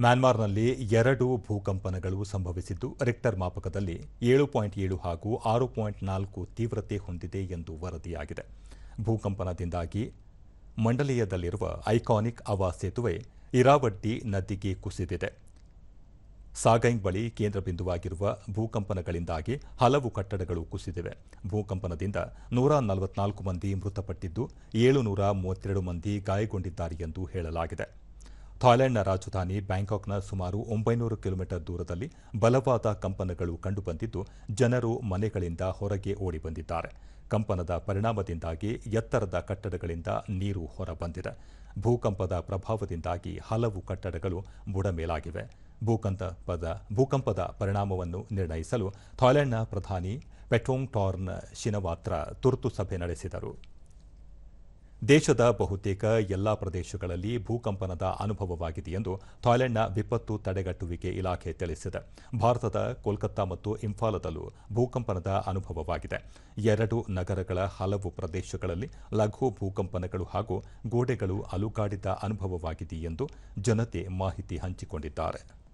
ಮ್ಯಾನ್ಮಾರ್ನಲ್ಲಿ ಎರಡು ಭೂಕಂಪನಗಳು ಸಂಭವಿಸಿದ್ದು, ರಿಕ್ಟರ್ ಮಾಪಕದಲ್ಲಿ ಏಳು ಪಾಯಿಂಟ್ ಏಳು ಹಾಗೂ ಆರು ಪಾಯಿಂಟ್ ನಾಲ್ಕು ತೀವ್ರತೆ ಹೊಂದಿದೆ ಎಂದು ವರದಿಯಾಗಿದೆ. ಭೂಕಂಪನದಿಂದಾಗಿ ಮಂಡಲೀಯದಲ್ಲಿರುವ ಐಕಾನಿಕ್ ಅವಾ ಸೇತುವೆ ಇರಾವಡ್ಡಿ ನದಿಗೆ ಕುಸಿದಿದೆ. ಸಾಗೈಂಗ್ ಬಳಿ ಕೇಂದ್ರ ಬಿಂದುವಾಗಿರುವ ಭೂಕಂಪನಗಳಿಂದಾಗಿ ಹಲವು ಕಟ್ಟಡಗಳು ಕುಸಿದಿವೆ. ಭೂಕಂಪನದಿಂದ ನೂರ ನಲವತ್ನಾಲ್ಕು ಮಂದಿ ಮೃತಪಟ್ಟಿದ್ದು ಏಳು ನೂರ ಮೂವತ್ತೆರಡು ಮಂದಿ ಗಾಯಗೊಂಡಿದ್ದಾರೆ ಎಂದು ಹೇಳಲಾಗಿದೆ. ಥಾಯ್ಲೆಂಡ್ನ ರಾಜಧಾನಿ ಬ್ಯಾಂಕಾಕ್ನ ಸುಮಾರು ಒಂಬೈನೂರು ಕಿಲೋಮೀಟರ್ ದೂರದಲ್ಲಿ ಬಲವಾದ ಕಂಪನಗಳು ಕಂಡುಬಂದಿದ್ದು, ಜನರು ಮನೆಗಳಿಂದ ಹೊರಗೆ ಓಡಿ ಬಂದಿದ್ದಾರೆ ಕಂಪನದ ಪರಿಣಾಮದಿಂದಾಗಿ ಎತ್ತರದ ಕಟ್ಟಡಗಳಿಂದ ನೀರು ಹೊರಬಂದಿದೆ. ಭೂಕಂಪದ ಪ್ರಭಾವದಿಂದಾಗಿ ಹಲವು ಕಟ್ಟಡಗಳು ಬುಡಮೇಲಾಗಿವೆ. ಭೂಕಂಪದ ಭೂಕಂಪದ ಪರಿಣಾಮವನ್ನು ನಿರ್ಣಯಿಸಲು ಥಾಯ್ಲೆಂಡ್ನ ಪ್ರಧಾನಿ ಪೆಟ್ರೋಂಗ್ ಟಾರ್ನ್ ಶಿನವಾತ್ರ ತುರ್ತು ಸಭೆ ನಡೆಸಿದರು. ದೇಶದ ಬಹುತೇಕ ಎಲ್ಲಾ ಪ್ರದೇಶಗಳಲ್ಲಿ ಭೂಕಂಪನದ ಅನುಭವವಾಗಿದೆ ಎಂದು ಥಾಯ್ಲೆಂಡ್ನ ವಿಪತ್ತು ತಡೆಗಟ್ಟುವಿಕೆ ಇಲಾಖೆ ತಿಳಿಸಿದೆ. ಭಾರತದ ಕೋಲ್ಕತ್ತಾ ಮತ್ತು ಇಂಫಾಲದಲ್ಲೂ ಭೂಕಂಪನದ ಅನುಭವವಾಗಿದೆ. ಎರಡು ನಗರಗಳ ಹಲವು ಪ್ರದೇಶಗಳಲ್ಲಿ ಲಘು ಭೂಕಂಪನಗಳು ಹಾಗೂ ಗೋಡೆಗಳು ಅಲುಗಾಡಿದ ಅನುಭವವಾಗಿದೆ ಎಂದು ಜನತೆ ಮಾಹಿತಿ ಹಂಚಿಕೊಂಡಿದ್ದಾರೆ.